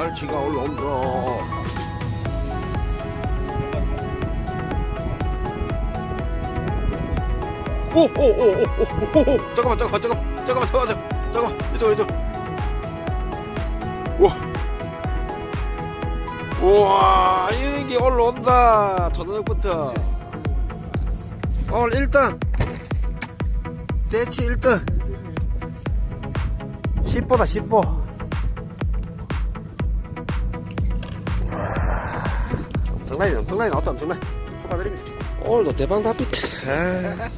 갈치가 올라온다. 오, 오, 오, 오, 오, 오, 오, 잠깐만, 잠깐만, 잠깐만, 잠깐만, 잠깐만, 잠깐만, 이쪽, 이쪽. 우와. 우와, 이게 올라온다. 저녁부터. 오늘 1등. 대치 1등. 10보다 10보. 엄청나게, 엄청나게 나왔다, 엄청나게. 축하드립니다. 오늘도 대박. 아.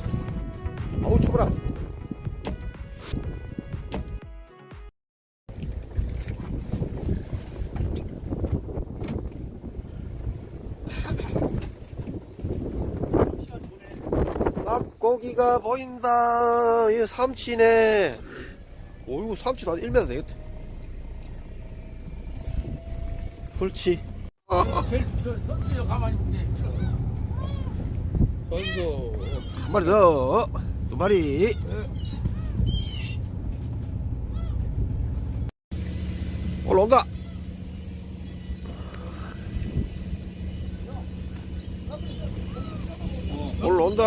어우, 추워라. 낙고기가 보인다. 이 삼치네. 오이구, 삼치도 한 1m 되겠다. 그렇지. 제일 선수요 가만히 보게. 선수. 한 마리 더. 두 마리. 올라온다. 올라온다.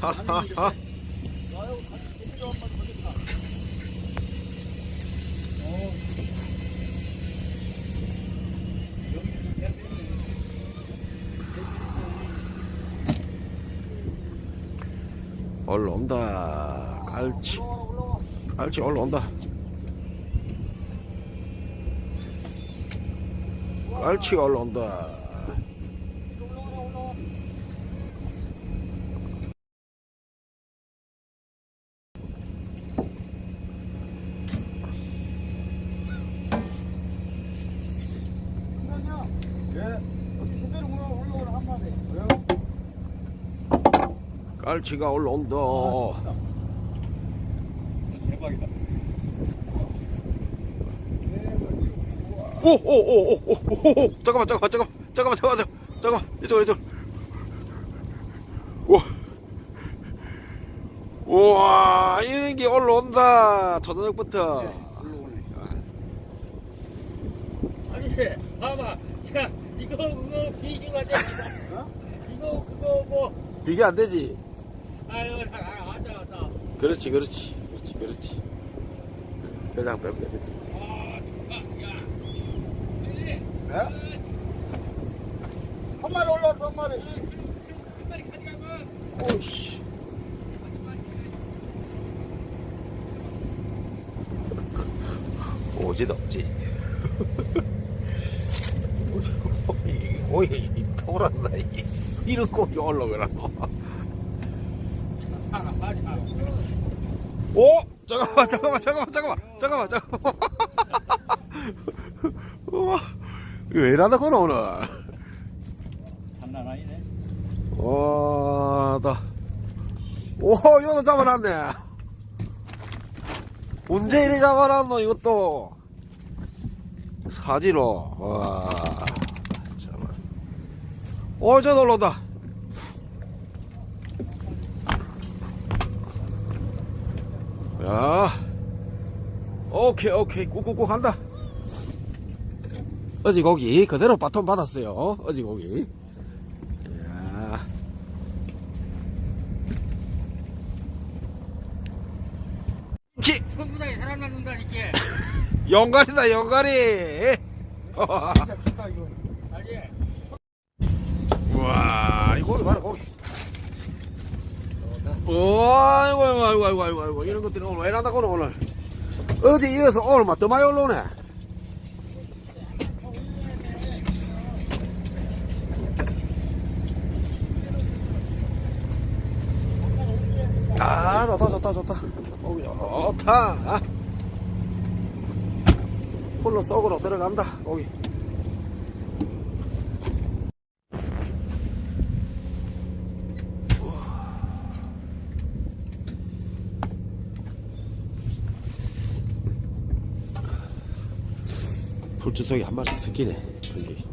하하하. 올라온다. 갈치. 갈치 올라온다. 갈치가 올라온다. 갈치가 올라온다. 대박이다. 오오오오오오 잠깐만 잠깐만 잠깐만 잠깐만 잠깐만 잠깐만 이쪽 이쪽 우와 우와 이런 게 올라온다 저녁부터 아니, 봐봐. 야, 이거 그거 비신 거지? 이거 그거 뭐? 비교 안 되지. 그렇지 그렇지 그렇지 그렇지 그냥 빼면 됩니다 아. 야, 한 마리 올라왔어 한 마리. 오이씨 오지도 없지 오이 돌았나 이 이런 고기 올라오라고 아. 오 잠깐만 잠깐만 잠깐만 잠깐만 잠깐만 잠깐만. 우와 왜 이러나 거나 오늘. 장난 아니네. 와다 오 이것도 잡아놨네. 언제 이리 잡아놨노 이것도? 사지로. 와 참아 오저 놀러온다 야. 오케이 오케이. 꾹꾹꾹 한다. 어지 고기 그대로 바톤 받았어요. 어지 고기. 야. 지. 천부장이 살아남는다, 이게. 영갈이다 영갈이. 진짜 크다 이거. 아니, 우와 이 고기 봐라 아이고 아이고 아이고 아이고 아이고 아이고. 이런 것들이 오늘 왜 이러다 오늘 오늘? 어제 이어서 오늘 막더 많이 올라오네. 아 좋다 좋다 좋다. 고기 좋다. 홀로 속으로 들어간다 고기 불주석이 한 마리 새끼네 여기.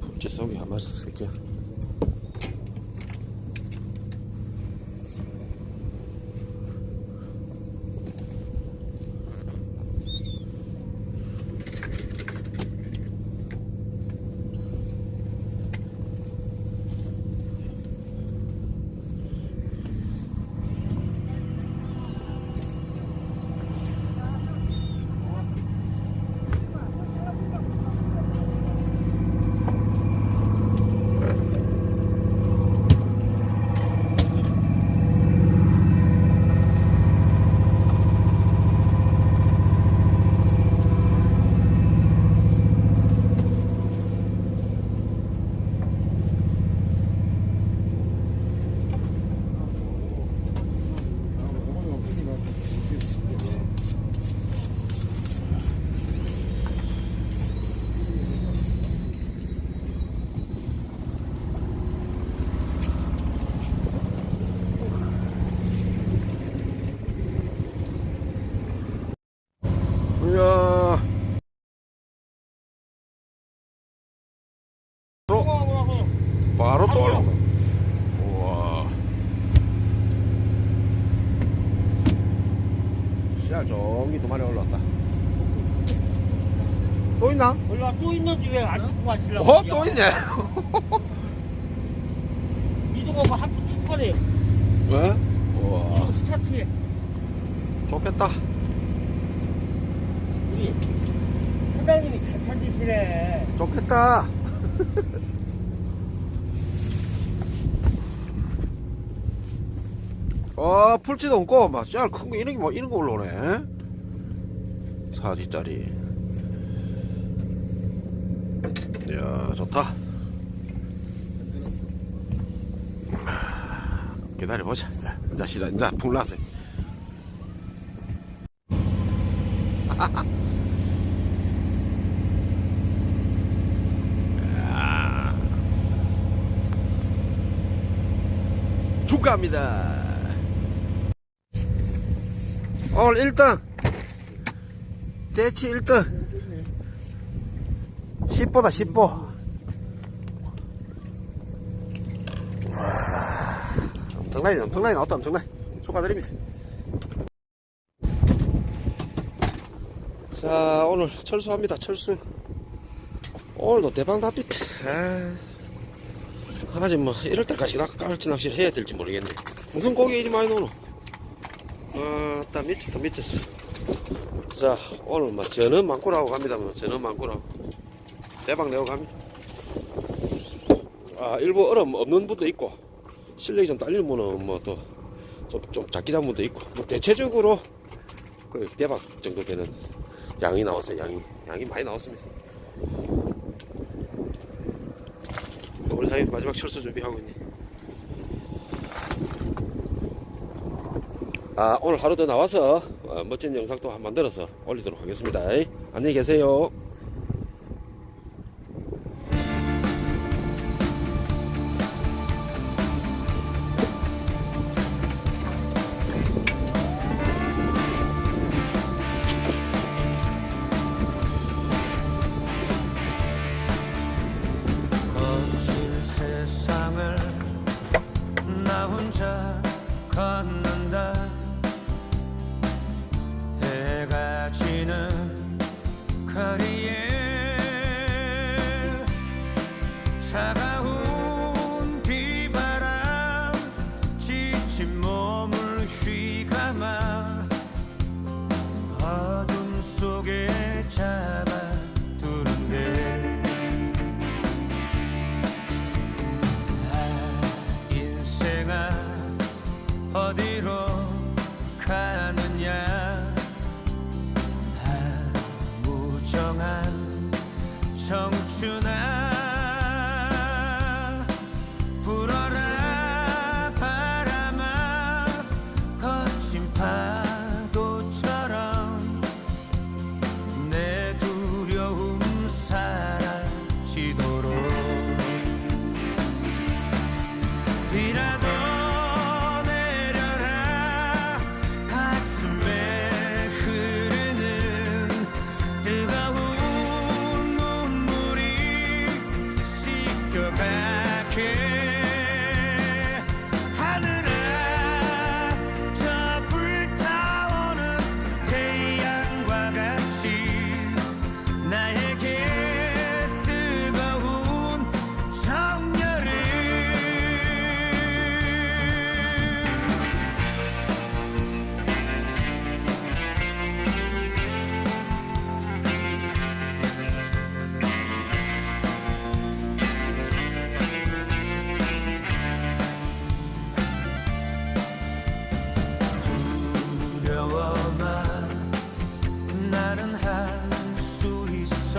불주석이 한 마리 새끼야 종이 두 마리 올라왔다. 또 있나? 올라 또 있는지 왜안 죽고 가시려고? 어, 또 있네. 이동하고 한번 축구해. 왜? 우와, 지금 스타트해. 좋겠다. 우리 사장님이 잘 찾으시네. 좋겠다. 어, 풀지도 없고, 막, 씨알 큰 거, 이런 게 뭐, 이런 거 올라오네. 사지짜리. 이야, 좋다. 기다려보자. 자, 이제 시작, 이제 풍 났어요. 축하합니다. 오늘 1등. 대치 1등. 10보다 10보. 엄청나게, 엄청나게 나왔다, 엄청나게. 축하드립니다. 자, 오늘 철수합니다, 철수. 오늘도 납니다. 아. 하지 뭐 이럴 때까지 낚- 깔치 낚시를 해야 될지 모르겠네 무슨 고기 이리 많이 노노 아따 미쳤다 미쳤어. 자 오늘 뭐 저는 많고라고 갑니다 뭐. 저는 많고라고. 대박 내고 갑니다. 아 일부 얼음 없는 분도 있고 실력이 좀 딸리는 분은 뭐 또 좀좀 작게 잡은 분도 있고 뭐 대체적으로 그 대박 정도 되는 양이 나왔어요 양이. 양이 많이 나왔습니다. 우리 사이 마지막 철수 준비하고 있네. 아 오늘 하루 더 나와서 어, 멋진 영상 또 한 만들어서 올리도록 하겠습니다. 안녕히 계세요. 세상을 나 혼자 걷는다 지는 거리에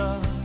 love.